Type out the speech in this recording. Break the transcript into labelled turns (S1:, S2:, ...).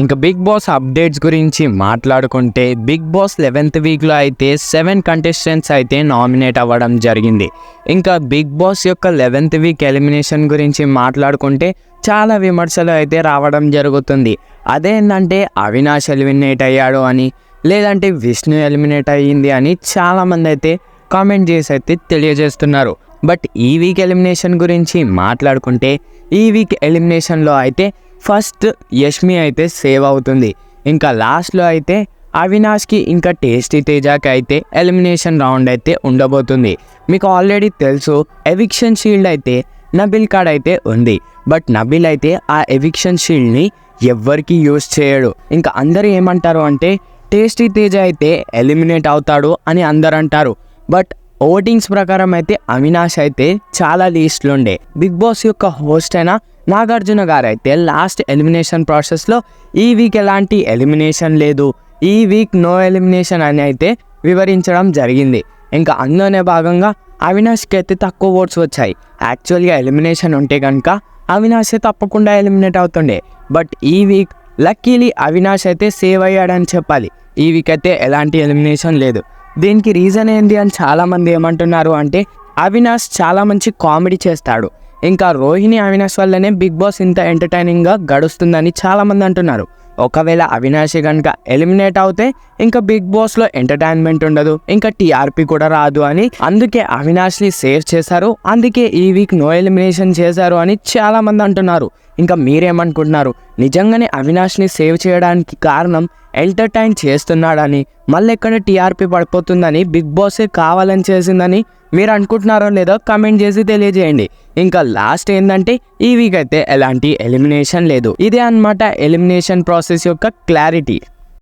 S1: ఇంకా big boss updates గురించి మాట్లాడుకుంటే బిగ్ బాస్ లెవెన్త్ వీక్లో అయితే సెవెన్ కంటెస్టెంట్స్ అయితే నామినేట్ అవ్వడం జరిగింది. ఇంకా బిగ్ బాస్ యొక్క లెవెన్త్ వీక్ ఎలిమినేషన్ గురించి మాట్లాడుకుంటే చాలా విమర్శలు అయితే రావడం జరుగుతుంది. అదేంటంటే అవినాష్ ఎలిమినేట్ అయ్యాడు అని లేదంటే విష్ణు ఎలిమినేట్ అయ్యింది అని చాలామంది అయితే కామెంట్ చేసి అయితే తెలియజేస్తున్నారు. బట్ ఈ వీక్ ఎలిమినేషన్ గురించి మాట్లాడుకుంటే ఈ వీక్ ఎలిమినేషన్లో అయితే ఫస్ట్ యష్మి అయితే సేవ్ అవుతుంది. ఇంకా లాస్ట్లో అయితే అవినాష్కి ఇంకా టేస్టీ తేజాకి అయితే ఎలిమినేషన్ రౌండ్ అయితే ఉండబోతుంది. మీకు ఆల్రెడీ తెలుసు ఎవిక్షన్ షీల్డ్ అయితే నబిల్ కార్డ్ అయితే ఉంది. బట్ నబిల్ అయితే ఆ ఎవిక్షన్ షీల్డ్ని ఎవ్వరికి యూస్ చేయడు. ఇంకా అందరూ ఏమంటారు అంటే టేస్టీ తేజ అయితే ఎలిమినేట్ అవుతాడు అని అందరు అంటారు బట్ ఓటింగ్స్ ప్రకారం అయితే అవినాష్ అయితే చాలా లీస్ట్లో ఉండే బిగ్ బాస్ యొక్క హోస్ట్ అయిన నాగార్జున గారు అయితే లాస్ట్ ఎలిమినేషన్ ప్రాసెస్లో ఈ వీక్ ఎలాంటి ఎలిమినేషన్ లేదు. ఈ వీక్ నో ఎలిమినేషన్ అని అయితే వివరించడం జరిగింది. ఇంకా అందులోనే భాగంగా అవినాష్కి అయితే తక్కువ ఓట్స్ వచ్చాయి. యాక్చువల్గా ఎలిమినేషన్ ఉంటే కనుక అవినాష్ తప్పకుండా ఎలిమినేట్ అవుతుండే. బట్ ఈ వీక్ లక్కీలీ అవినాష్ అయితే సేవ్ అయ్యాడని చెప్పాలి. ఈ వీక్ అయితే ఎలాంటి ఎలిమినేషన్ లేదు. దీనికి రీజన్ ఏంటి అని చాలామంది ఏమంటున్నారు అంటే అవినాష్ చాలా మంచి కామెడీ చేస్తాడు. ఇంకా రోహిణి అవినాష్ వల్లనే బిగ్ బాస్ ఇంత ఎంటర్టైనింగ్గా గడుస్తుందని చాలామంది అంటున్నారు. ఒకవేళ అవినాష్ కనుక ఎలిమినేట్ అవుతే ఇంకా బిగ్ బాస్లో ఎంటర్టైన్మెంట్ ఉండదు ఇంకా టీఆర్పీ కూడా రాదు అని అందుకే అవినాష్ని సేవ్ చేశారు అందుకే ఈ వీక్ నో ఎలిమినేషన్ చేశారు అని చాలామంది అంటున్నారు. ఇంకా మీరేమనుకుంటున్నారు? నిజంగానే అవినాష్ని సేవ్ చేయడానికి కారణం ఎంటర్టైన్ చేస్తున్నాడని మళ్ళీ ఎక్కడ టీఆర్పీ పడిపోతుందని బిగ్ బాసే కావాలని చేసిందని మీరు అనుకుంటున్నారో లేదో కమెంట్ చేసి తెలియజేయండి. ఇంకా లాస్ట్ ఏంటంటే ఈ వీక్ అయితే ఎలాంటి ఎలిమినేషన్ లేదు. ఇదే అన్నమాట ఎలిమినేషన్ ప్రాసెస్ యొక్క క్లారిటీ.